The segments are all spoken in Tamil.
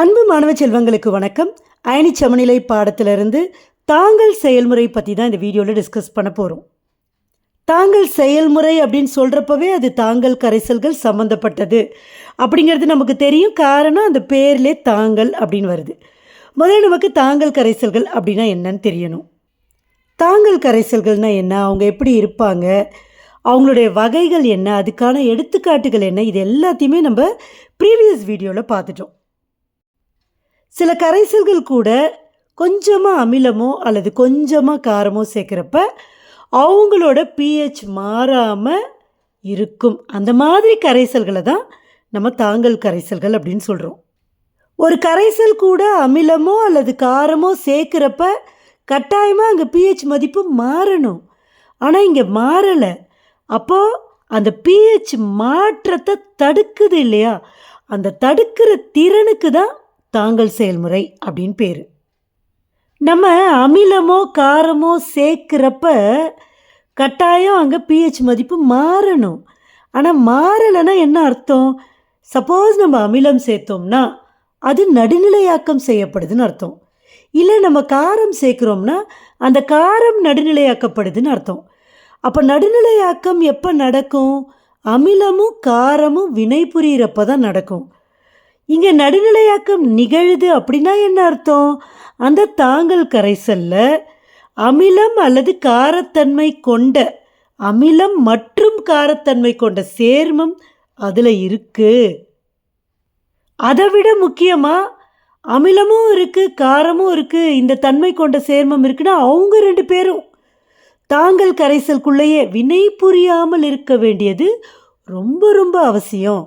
அன்பு மாணவ செல்வங்களுக்கு வணக்கம். அயனி சமநிலை பாடத்திலிருந்து தாங்கள் செயல்முறை பற்றி தான் இந்த வீடியோவில் டிஸ்கஸ் பண்ண போகிறோம் தாங்கள் செயல்முறை அப்படின்னு சொல்கிறப்பவே அது தாங்கள் கரைசல்கள் சம்மந்தப்பட்டது அப்படிங்கிறது நமக்கு தெரியும். காரணம் அந்த பேர்லே தாங்கள் அப்படின்னு வருது. முதல்ல நமக்கு தாங்கள் கரைசல்கள் அப்படின்னா என்னன்னு தெரியணும். தாங்கள் கரைசல்கள்னால் என்ன? அவங்க எப்படி இருப்பாங்க? அவங்களுடைய வகைகள் என்ன? அதுக்கான எடுத்துக்காட்டுகள் என்ன? இது எல்லாத்தையுமே நம்ம ப்ரீவியஸ் வீடியோவில் பார்த்துட்டோம். சில கரைசல்கள் கூட கொஞ்சமாக அமிலமோ அல்லது கொஞ்சமாக காரமோ சேர்க்குறப்ப அவங்களோட பிஹெச் மாறாமல் இருக்கும். அந்த மாதிரி கரைசல்களை தான் நம்ம தாங்கல் கரைசல்கள் அப்படின்னு சொல்கிறோம் ஒரு கரைசல் கூட அமிலமோ அல்லது காரமோ சேர்க்குறப்ப கட்டாயமாக அங்கே பிஹெச் மதிப்பு மாறணும். ஆனால் இங்கே மாறலை. அப்போது அந்த பிஹெச் மாற்றத்தை தடுக்குது இல்லையா? அந்த தடுக்கிற திறனுக்கு தான் தாங்கள் செயல்முறை அப்படின்னு பேர். நம்ம அமிலமோ காரமோ சேர்க்குறப்ப கட்டாயம் அங்கே பிஹெச் மதிப்பு மாறணும். ஆனால் மாறலைன்னா என்ன அர்த்தம்? சப்போஸ் நம்ம அமிலம் சேர்த்தோம்னா அது நடுநிலையாக்கம் செய்யப்படுதுன்னு அர்த்தம். இல்லை நம்ம காரம் சேர்க்குறோம்னா அந்த காரம் நடுநிலையாக்கப்படுதுன்னு அர்த்தம். அப்போ நடுநிலையாக்கம் எப்போ நடக்கும்? அமிலமும் காரமும் வினை புரியிறப்ப தான் நடக்கும். இங்கே நடுநிலையாக்கம் நிகழுது அப்படின்னா என்ன அர்த்தம்? அந்த தாங்கல் கரைசல்ல அமிலம் அல்லது காரத்தன்மை கொண்ட அமிலம் மற்றும் காரத்தன்மை கொண்ட சேர்மம் அதில் இருக்கு. அதை விட முக்கியமாக அமிலமும் இருக்குது காரமும் இருக்குது இந்த தன்மை கொண்ட சேர்மம் இருக்குன்னா அவங்க ரெண்டு பேரும். தாங்கள் கரைசலுக்குள்ளேயே வினை புரியாமல் இருக்க வேண்டியது ரொம்ப ரொம்ப அவசியம்.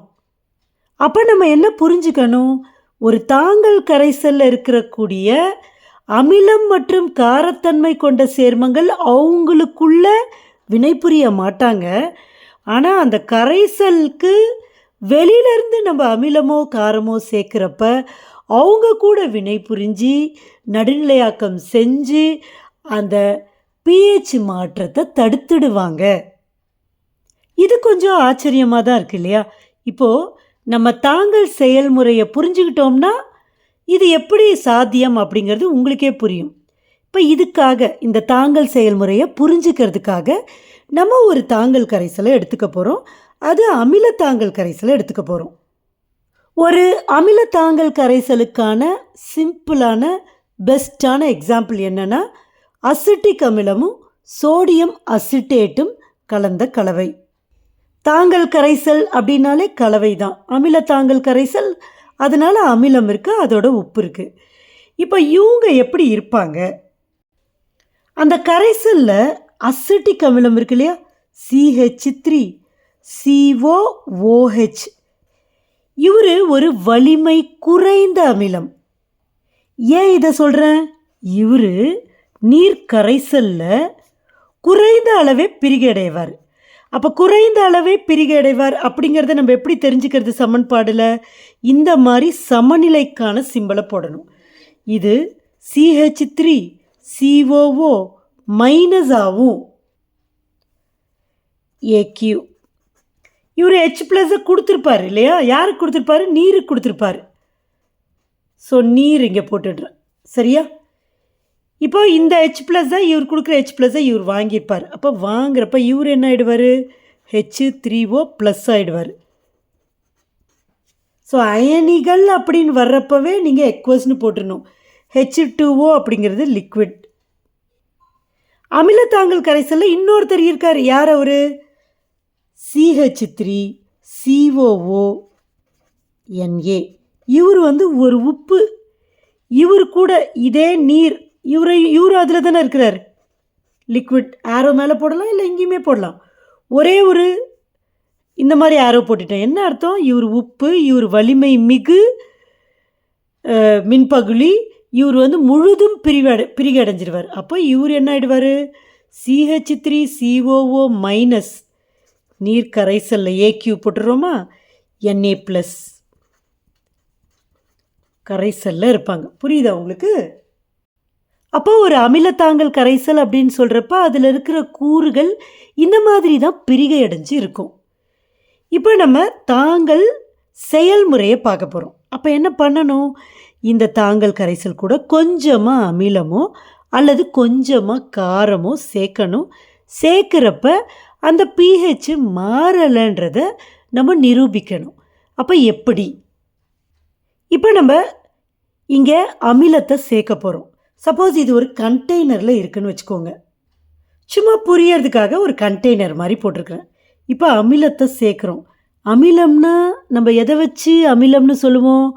அப்போ நம்ம என்ன புரிஞ்சுக்கணும்? ஒரு தாங்கல் கரைசலில் இருக்கக்கூடிய அமிலம் மற்றும் காரத்தன்மை கொண்ட சேர்மங்கள் அவங்களுக்குள்ள வினைபுரிய மாட்டாங்க. ஆனால் அந்த கரைசலுக்கு வெளியிலேருந்து நம்ம அமிலமோ காரமோ சேர்க்குறப்ப அவங்க கூட வினை புரிஞ்சு நடுநிலையாக்கம் செஞ்சு அந்த பிஹெச் மாற்றத்தை தடுத்துடுவாங்க. இது கொஞ்சம் ஆச்சரியமாக தான் இருக்கு இல்லையா? இப்போது நம்ம தாங்கள் செயல்முறையை புரிஞ்சுக்கிட்டோம்னா இது எப்படி சாத்தியம் அப்படிங்கிறது உங்களுக்கே புரியும். இப்போ இதுக்காக இந்த தாங்கள் செயல்முறையை புரிஞ்சுக்கிறதுக்காக நம்ம ஒரு தாங்கள் கரைசலை எடுத்துக்க போகிறோம் அது அமில தாங்கல் கரைசலை எடுத்துக்க போகிறோம் ஒரு அமில தாங்கல் கரைசலுக்கான சிம்பிளான பெஸ்ட்டான எக்ஸாம்பிள் என்னென்னா அசிட்டிக் அமிலமும் சோடியம் அசிட்டேட்டும் கலந்த கலவை. தாங்கல் கரைசல் அப்படின்னாலே கலவை தான் அமில தாங்கல் கரைசல் அதனால் அமிலம் இருக்குது அதோட உப்பு இருக்குது இப்போ இவங்க எப்படி இருப்பாங்க? அந்த கரைசலில் அசிட்டிக் அமிலம் இருக்கு இல்லையா? சிஹெச் த்ரீ சிஓ ஓஹெச் இவர் ஒரு வலிமை குறைந்த அமிலம். ஏன் இதை சொல்கிறேன் இவர் நீர் கரைசலில் குறைந்த அளவே பிரிகடைவார். அப்போ குறைந்த அளவே பிரிகடைவார் அப்படிங்கிறத நம்ம எப்படி தெரிஞ்சுக்கிறது சமன்பாடில்? இந்த மாதிரி சமநிலைக்கான சிம்பலை போடணும். இது சிஹெச் த்ரீ சிஓஓ மைனஸ் ஆகும் ஏக்யூ இவர் ஹெச் ப்ளஸை கொடுத்துருப்பார் இல்லையா? யாருக்கு கொடுத்துருப்பாரு? நீருக்கு கொடுத்துருப்பாரு. ஸோ நீர் இங்கே போட்டுடுறேன். சரியா? இப்போ இந்த ஹெச் ப்ளஸ்ஸை இவர் கொடுக்குற ஹெச் ப்ளஸ்ஸை இவர் வாங்கியிருப்பார். அப்போ வாங்குறப்ப இவர் என்ன ஆகிடுவார் ஹெச் த்ரீ ஓ ப்ளஸ் ஆகிடுவார் ஸோ அயனிகள் அப்படின்னு வர்றப்பவே நீங்கள் எக்வஸ்னு போட்டுடணும் ஹெச் டூ ஓ அப்படிங்கிறது லிக்விட் அமிலத்தாங்கல் கரைசலில் இன்னொருத்தர் இருக்கார். யார் அவர்? சிஹெச் த்ரீ சிஓஓ என்ஏ இவர் வந்து ஒரு உப்பு. இவர் கூட இதே நீர் இவரை இவர் அதில் தானே இருக்கிறார்? லிக்விட் ஆரோ மேலே போடலாம் இல்லை எங்கேயுமே போடலாம்? ஒரே ஒரு இந்த மாதிரி ஆரோ போட்டுட்டேன். என்ன அர்த்தம்? இவர் உப்பு இவர் வலிமை மிகு மின்பகுலி மின்பகுளி இவர் வந்து முழுதும் பிரிவடை பிரிகடைஞ்சிருவார். அப்போ இவர் என்ன ஆகிடுவார் சிஹெச் த்ரீ சிஓஓ மைனஸ் நீர் கரைசலில் ஏக்யூ போட்டுருவோமா என்ஏ ப்ளஸ் கரைசலில் இருப்பாங்க. புரியுதா உங்களுக்கு? அப்போ ஒரு அமிலத்தாங்கல் கரைசல் அப்படின்னு சொல்கிறப்ப அதில் இருக்கிற கூறுகள் இந்த மாதிரி தான் பிரிகை அடைஞ்சு இருக்கும். இப்போ நம்ம தாங்கள் செயல்முறையை பார்க்க போகிறோம் அப்போ என்ன பண்ணணும்? இந்த தாங்கல் கரைசல் கூட கொஞ்சமாக அமிலமோ அல்லது கொஞ்சமாக காரமோ சேர்க்கணும். சேர்க்குறப்ப அந்த பிஹெச் மாறலைன்றத நம்ம நிரூபிக்கணும். அப்போ எப்படி? இப்போ நம்ம இங்கே அமிலத்தை சேர்க்க போகிறோம் சப்போஸ் இது ஒரு கண்டெய்னரில் இருக்குன்னு வச்சுக்கோங்க. சும்மா புரியறதுக்காக ஒரு கண்டெய்னர் மாதிரி போட்டிருக்கிறேன். இப்போ அமிலத்தை சேர்க்குறோம். அமிலம்னா நம்ம எதை வச்சு அமிலம்னு சொல்லுவோம்?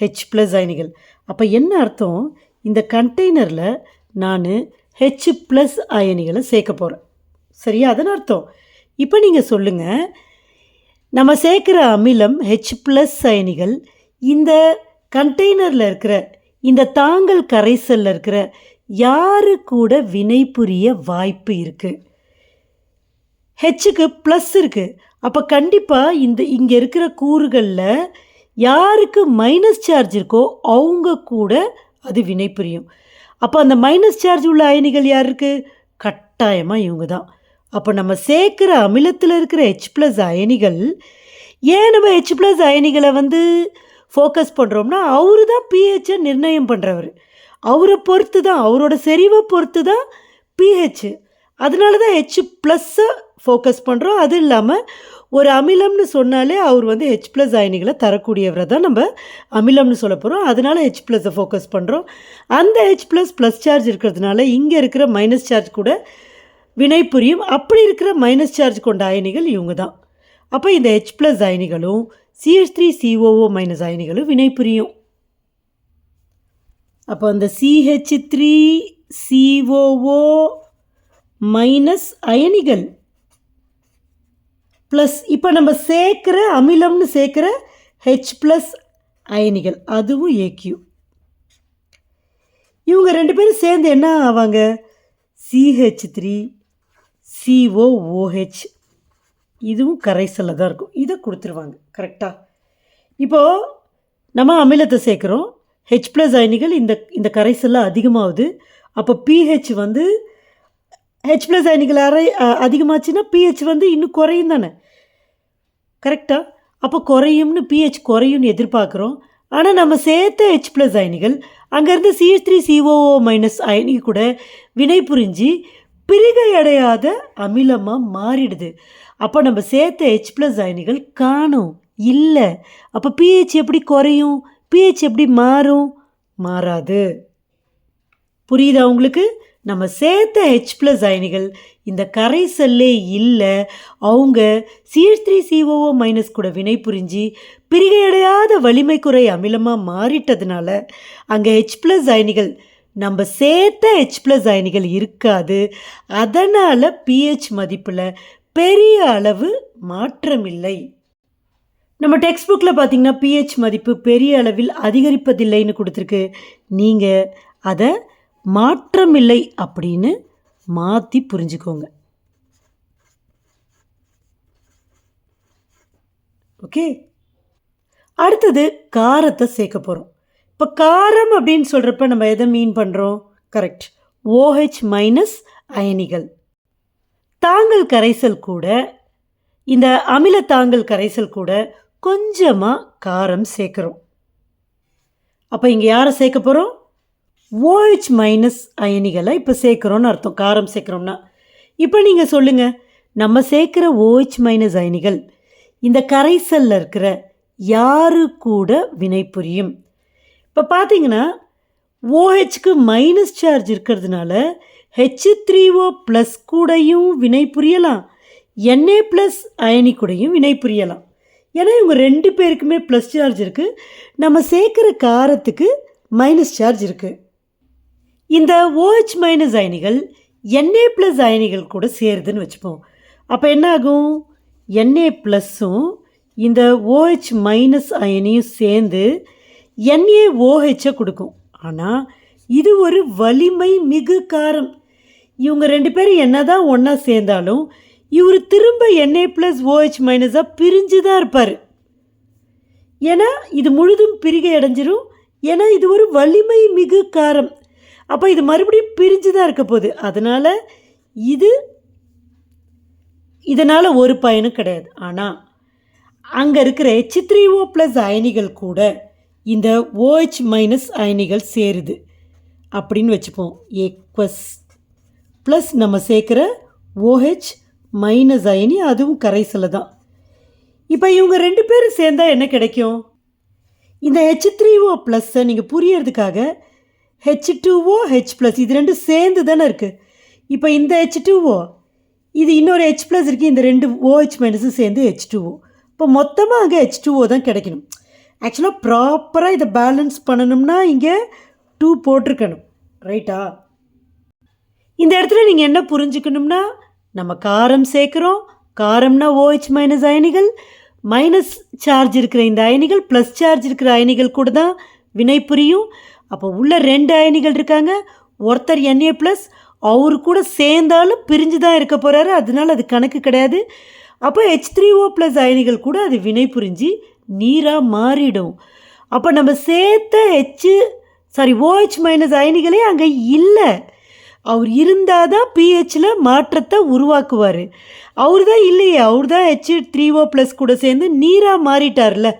ஹெச் ப்ளஸ் அயனிகள். அப்போ என்ன அர்த்தம்? இந்த கண்டெய்னரில் நான் ஹெச் ப்ளஸ் அயனிகளை சேர்க்க போகிறேன் சரியா? அதன் அர்த்தம். இப்போ நீங்கள் சொல்லுங்கள் நம்ம சேர்க்குற அமிலம் ஹெச் ப்ளஸ் அயனிகள் இந்த கண்டெய்னரில் இருக்கிற இந்த தாங்கல் கரைசலில் இருக்கிற யாரு கூட வினை புரிய வாய்ப்பு இருக்குது ஹெச்சுக்கு ப்ளஸ் இருக்குது அப்போ கண்டிப்பாக இந்த இங்கே இருக்கிற கூறுகளில் யாருக்கு மைனஸ் சார்ஜ் இருக்கோ அவங்க கூட அது வினை புரியும். அப்போ அந்த மைனஸ் சார்ஜ் உள்ள அயனிகள் யார் இருக்குது கட்டாயமாக இவங்க தான் அப்போ நம்ம சேர்க்குற அமிலத்தில் இருக்கிற ஹெச் ப்ளஸ் அயனிகள் ஏன் நம்ம ஹெச் ப்ளஸ் அயனிகளை வந்து ஃபோக்கஸ் பண்ணுறோம்னா அவர் தான் பிஹெச்சை நிர்ணயம் பண்ணுறவர் அவரை பொறுத்து தான் அவரோட செறிவை பொறுத்து தான் பிஹெச் அதனால தான் ஹெச் ப்ளஸ்ஸை ஃபோக்கஸ் பண்ணுறோம் அது இல்லாமல் ஒரு அமிலம்னு சொன்னாலே அவர் வந்து ஹெச் ப்ளஸ் அயனிகளை தரக்கூடியவரை தான் நம்ம அமிலம்னு சொல்ல போகிறோம் அதனால ஹெச் ப்ளஸ்ஸை ஃபோக்கஸ் பண்ணுறோம் அந்த ஹெச் ப்ளஸ் ப்ளஸ் சார்ஜ் இருக்கிறதுனால இங்கே இருக்கிற மைனஸ் சார்ஜ் கூட வினை புரியும். அப்படி இருக்கிற மைனஸ் சார்ஜ் கொண்ட அயனிகள் இவங்க தான். அப்போ இந்த ஹெச் ப்ளஸ் அயனிகளும் சிஹெச் த்ரீ சிஓஓ மைனஸ் அயனிகளும் வினை புரியும் அப்போ அந்த சிஹெச் த்ரீ சிஓஓ மைனஸ் அயனிகள். ப்ளஸ் இப்போ நம்ம சேர்க்குற அமிலம்னு சேர்க்குற ஹெச் ப்ளஸ் அயனிகள். அதுவும் ஏக்யூ இவங்க ரெண்டு பேரும் சேர்ந்து என்ன ஆவாங்க? சிஹெச் த்ரீ சிஓஓஹெச் இதுவும் கரைசலில் தான் இருக்கும். இதை கொடுத்துருவாங்க. கரெக்டாக இப்போது நம்ம அமிலத்தை சேர்க்குறோம். ஹெச் ப்ளஸ் அயனிகள் இந்த இந்த கரைசலில் அதிகமாகுது. அப்போ பிஹெச் வந்து ஹெச் ப்ளஸ் அயனிகள் அரை அதிகமாச்சுன்னா பிஹெச் வந்து இன்னும் குறையும் தானே? கரெக்டாக அப்போ குறையும்னு பிஹெச் குறையும்னு எதிர்பார்க்குறோம். ஆனால் நம்ம சேர்த்த ஹெச் ப்ளஸ் அயனிகள் அங்கேருந்து சிஹெச் த்ரீ சிஓஓ மைனஸ் அயனி கூட வினை புரிஞ்சு பிரிகை அடையாத அமிலமாக மாறிடுது. அப்போ நம்ம சேர்த்த ஹெச் ப்ளஸ் அயனிகள் காணும். இல்லை. அப்போ பிஹெச் எப்படி குறையும்? பிஹெச் எப்படி மாறும்? மாறாது. புரியுதா உங்களுக்கு? நம்ம சேர்த்த ஹெச் ப்ளஸ் அயனிகள் இந்த கரைசல்லே இல்லை. அவங்க சிஹெச் த்ரீ சிஓஓ மைனஸ் கூட வினை புரிஞ்சு பிரிகையடையாத வலிமை குறை அமிலமாக மாறிட்டதுனால அங்கே ஹெச் ப்ளஸ் அயனிகள் நம்ம சேர்த்த ஹெச் ப்ளஸ் அயனிகள் இருக்காது. அதனால் பிஹெச் மதிப்பில் பெரிய அளவு மாற்றமில்லை. நம்ம டெக்ஸ்ட் புக்கில் பார்த்தீங்கன்னா பிஹெச் மதிப்பு பெரிய அளவில் அதிகரிப்பதில்லைன்னு கொடுத்துருக்கு. நீங்கள் அதை மாற்றமில்லை அப்படின்னு மாற்றி புரிஞ்சுக்கோங்க. ஓகே? அடுத்தது காரத்தை சேர்க்க போகிறோம் இப்போ காரம் அப்படின்னு சொல்கிறப்ப நம்ம எதை மீன் பண்ணுறோம் கரெக்ட் ஓஹெச் மைனஸ் அயனிகள். தாங்கல் கரைசல் கூட இந்த அமில தாங்கல் கரைசல் கூட கொஞ்சமாக காரம் சேர்க்குறோம். அப்போ இங்கே யாரை சேர்க்க போகிறோம் ஓஹெச் மைனஸ் அயனிகளை இப்போ சேர்க்குறோன்னு அர்த்தம் காரம் சேர்க்குறோம்னா. இப்போ நீங்கள் சொல்லுங்கள் நம்ம சேர்க்குற ஓஹெச் மைனஸ் அயனிகள் இந்த கரைசலில் இருக்கிற யாரு கூட வினை புரியும்? இப்போ பார்த்தீங்கன்னா ஓஹெச்க்கு மைனஸ் சார்ஜ் இருக்கிறதுனால ஹெச் த்ரீ ஓ ப்ளஸ் கூடயும் வினை புரியலாம். என்ஏ ப்ளஸ் அயனி கூடயும் வினை புரியலாம். ஏன்னா இவங்க ரெண்டு பேருக்குமே ப்ளஸ் சார்ஜ் இருக்குது நம்ம சேர்க்குற காரத்துக்கு மைனஸ் சார்ஜ் இருக்குது இந்த ஓஹெச் மைனஸ் அயனிகள் என்ஏ ப்ளஸ் அயனிகள் கூட சேருதுன்னு வச்சுப்போம். அப்போ என்ன ஆகும்? என்ஏ ப்ளஸ்ஸும் இந்த ஓஹெச் மைனஸ் அயனியும் சேர்ந்து என்ஏ ஓஹெச்சை கொடுக்கும். ஆனால் இது ஒரு வலிமை மிகு காரம். இவங்க ரெண்டு பேரும் என்ன தான் ஒன்றா சேர்ந்தாலும் இவர் திரும்ப என்ஏ ப்ளஸ் ஓஹெச் மைனஸாக பிரிஞ்சு தான் இருப்பார். ஏன்னா இது முழுதும் பிரிகை அடைஞ்சிரும். ஏன்னா இது ஒரு வலிமை மிகு காரம். அப்போ இது மறுபடியும் பிரிஞ்சு தான் இருக்க போகுது. அதனால் இது இதனால் ஒரு பயனும் கிடையாது. ஆனால் அங்கே இருக்கிற ஹெச் த்ரீ ஓ ப்ளஸ் அயனிகள் கூட இந்த ஓஹெச் மைனஸ் அயனிகள் சேருது. அப்படின்னு வச்சுப்போம். எக்வஸ் ப்ளஸ் நம்ம சேர்க்குற ஓஹெச் மைனஸ் அயனி அதுவும் கரைசலில் தான். இப்போ இவங்க ரெண்டு பேரும் சேர்ந்தா என்ன கிடைக்கும்? இந்த ஹெச் த்ரீ ஓ ப்ளஸ்ஸை நீங்கள் புரியறதுக்காக ஹெச் டூஓ ஹெச் ப்ளஸ் இது ரெண்டும் சேர்ந்து தானே இருக்குது இப்போ இந்த ஹெச் டூஓ இது இன்னொரு ஹெச் ப்ளஸ் இருக்குது இந்த ரெண்டு ஓஹெச் மைனஸும் சேர்ந்து ஹெச் டூஓ இப்போ மொத்தமாக அங்கே ஹெச் டூஓ தான் கிடைக்கணும். ஆக்சுவலாக ப்ராப்பராக இதை பேலன்ஸ் பண்ணணும்னா இங்கே டூ போட்டிருக்கணும். ரைட்டா இந்த இடத்துல நீங்கள் என்ன புரிஞ்சுக்கணும்னா நம்ம காரம் சேர்க்குறோம். காரம்னா ஓஹெச் மைனஸ் அயனிகள் மைனஸ் சார்ஜ் இருக்கிற இந்த அயனிகள் ப்ளஸ் சார்ஜ் இருக்கிற அயனிகள் கூட தான் வினை புரியும். அப்போ உள்ள ரெண்டு அயனிகள் இருக்காங்க. ஒருத்தர் என்ஏ ப்ளஸ் அவரு கூட சேர்ந்தாலும் பிரிஞ்சு தான் இருக்க போகிறாரு அதனால அது கணக்கு கிடையாது. அப்போ ஹெச் த்ரீ ஓ ப்ளஸ் அயனிகள் கூட அது வினை புரிஞ்சு நீராக மாறிடும். அப்போ நம்ம சேர்த்த ஹெச்சு சாரி ஓஹெச் மைனஸ் அயனிகளே அங்கே இல்லை. அவர் இருந்தால் தான் பிஹெச்சில் மாற்றத்தை உருவாக்குவார். அவர் தான் இல்லையே அவர் தான் ஹெச் த்ரீ ஓ ப்ளஸ் கூட சேர்ந்து நீராக மாறிட்டார்ல.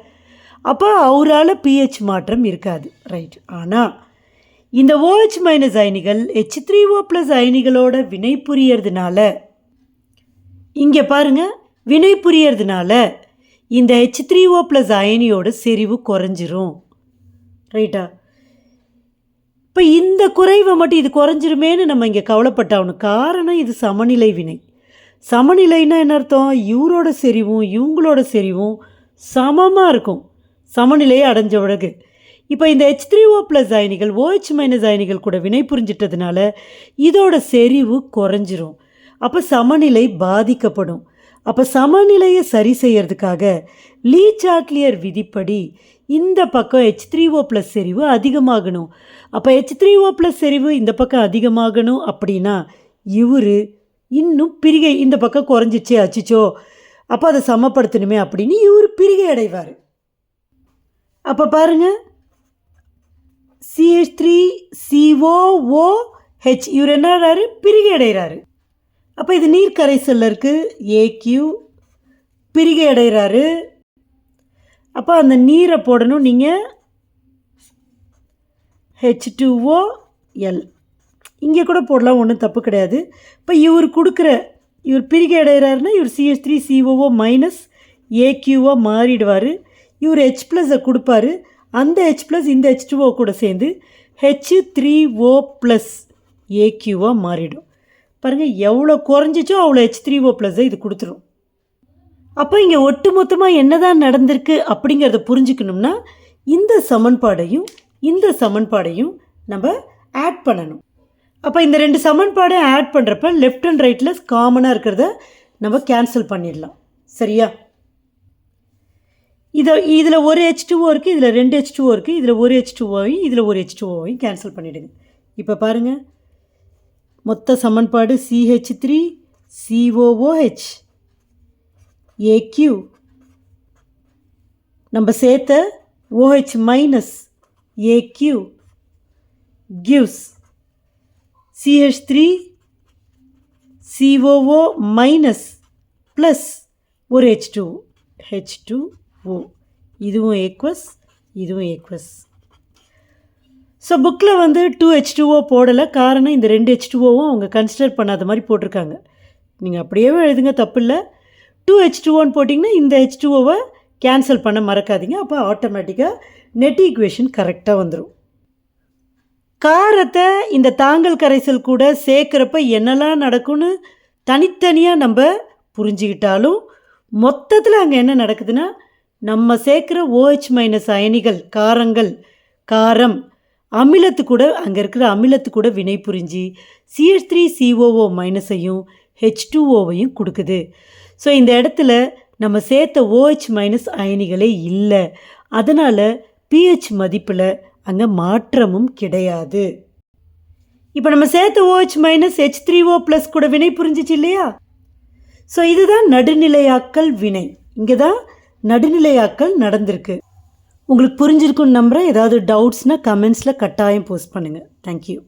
அப்போ அவரால் பிஹெச் மாற்றம் இருக்காது. ரைட் ஆனால் இந்த ஓஹெச் மைனஸ் அயனிகள் ஹெச் த்ரீ ஓ ப்ளஸ் அயனிகளோட வினை புரியறதுனால இங்கே பாருங்க வினை புரியறதுனால இந்த ஹெச் த்ரீ ஓ ப்ளஸ் அயனியோட செறிவு குறைஞ்சிரும். ரைட்டா இப்போ இந்த குறைவை மட்டும் இது குறைஞ்சிருமேன்னு நம்ம இங்கே கவலைப்பட்டாகணும் காரணம் இது சமநிலை வினை. சமநிலைன்னா என்ன அர்த்தம்? இவரோட செறிவும் இவங்களோட செறிவும் சமமாக இருக்கும். சமநிலையை அடைஞ்ச பிறகு. இப்போ இந்த ஹெச் த்ரீ ஓ ப்ளஸ் அயனிகள் ஓஹெச் மைனஸ் அயனிகள் கூட வினை புரிஞ்சிட்டதுனால இதோட செறிவு குறைஞ்சிரும். அப்போ சமநிலை பாதிக்கப்படும். அப்போ சமநிலையை சரி செய்யறதுக்காக லீ சாட்லியர் விதிப்படி இந்த பக்கம் ஹெச் த்ரீ ஓ ப்ளஸ் செறிவு அதிகமாகணும். அப்போ ஹெச் த்ரீ ஓ ப்ளஸ் செறிவு இந்த பக்கம் அதிகமாகணும் அப்படின்னா இவர் இன்னும் பிரிகை இந்த பக்கம் குறைஞ்சிச்சே அச்சிச்சோ. அப்போ அதை சமப்படுத்தணுமே அப்படின்னு இவர் பிரிகை அடைவார். அப்போ பாருங்க. சிஹெச் த்ரீ சிஓஓ ஹெச் இவர் என்னறாரு பிரிகை அடைகிறாரு அப்போ இது நீர் இருக்குது ஏக்யூ பிரிகை அடைகிறாரு அப்போ அந்த நீரை போடணும். நீங்கள் ஹெச் டூஓ எல் இங்கே கூட போடலாம் ஒன்றும் தப்பு கிடையாது. இப்போ இவர் கொடுக்குற இவர் பிரிகை அடைகிறாருன்னா இவர் சிஹெச் த்ரீ சிஓஓ மைனஸ் ஏக்யூவாக மாறிடுவார். இவர் ஹெச் ப்ளஸை கொடுப்பாரு. அந்த ஹெச் ப்ளஸ் இந்த ஹெச் டூஓ கூட சேர்ந்து ஹெச் த்ரீ ஓ ப்ளஸ் ஏக்யூவாக மாறிடும். பாருங்கள் எவ்வளோ குறைஞ்சிச்சோ அவ்வளோ ஹெச் த்ரீ ஓ ப்ளஸ்ஸை இது கொடுத்துரும். அப்போ இங்கே ஒட்டுமொத்தமாக என்னதான் நடந்திருக்கு அப்படிங்கிறத புரிஞ்சுக்கணும்னா இந்த சமன்பாடையும் இந்த சமன்பாடையும் நம்ம ஆட் பண்ணணும். அப்போ இந்த ரெண்டு சமன்பாடையும் ஆட் பண்ணுறப்ப லெஃப்ட் அண்ட் ரைட்டில் காமனாக இருக்கிறத நம்ம கேன்சல் பண்ணிடலாம். சரியா? இதை இதில் ஒரு ஹெச் டூஓ இருக்குது இதில் ரெண்டு ஹெச் டூஓ இருக்குது இதில் ஒரு ஹெச் டூஓவையும் இதில் ஒரு ஹெச் டூஓவையும் கேன்சல் பண்ணிவிடுங்க இப்போ பாருங்கள் மொத்த சமன்பாடு சிஹெச் த்ரீ சிஓஓஹெச் ஏக்யூ நம்ம சேர்த்த OH minus AQ gives CH three COO minus plus ஒரு H two H two O இதுவும் ஏக்வஸ் இதுவும் ஏக்வஸ் ஸோ புக்கில் வந்து டூ ஹெச் டூஓ போடலை. காரணம் இந்த ரெண்டு ஹெச் டூஓவும் அவங்க கன்சிடர் பண்ணாத மாதிரி போட்டிருக்காங்க. நீங்கள் அப்படியே எழுதுங்க தப்பு இல்லை டூ ஹெச் டூஓன்னு போட்டிங்கன்னா இந்த ஹெச் டூஓவை கேன்சல் பண்ண மறக்காதீங்க. அப்போ ஆட்டோமேட்டிக்காக நெட் ஈக்குவேஷன் கரெக்டாக வந்துடும் காரத்தை இந்த தாங்கல் கரைசல் கூட சேர்க்குறப்ப என்னெல்லாம் நடக்கும்னு தனித்தனியாக நம்ம புரிஞ்சுக்கிட்டாலும் மொத்தத்தில் அங்கே என்ன நடக்குதுன்னா நம்ம சேர்க்குற ஓஹெச் மைனஸ் அயனிகள் காரங்கள் காரம் அமிலத்து கூட அங்கே இருக்கிற அமிலத்து கூட வினை புரிஞ்சு சிஹெச் த்ரீ சிஓஓ மைனஸையும் ஹெச் டூஓவையும் கொடுக்குது. ஸோ இந்த இடத்துல நம்ம சேர்த்த ஓஹெச் மைனஸ் அயனிகளே இல்லை. அதனால் பிஹெச் மதிப்பில் அங்கே மாற்றமும் கிடையாது. இப்போ நம்ம சேர்த்த OH minus H three O plus கூட வினை புரிஞ்சிச்சு இல்லையா? ஸோ இதுதான் நடுநிலையாக்கல் வினை. இங்கே தான் நடுநிலையாக்கல் நடந்திருக்கு. உங்களுக்கு புரிஞ்சிருக்குன்னு நம்புகிறேன் ஏதாவது டவுட்ஸ்னால் கமெண்ட்ஸில் கட்டாயம் போஸ்ட் பண்ணுங்கள் தேங்க்யூ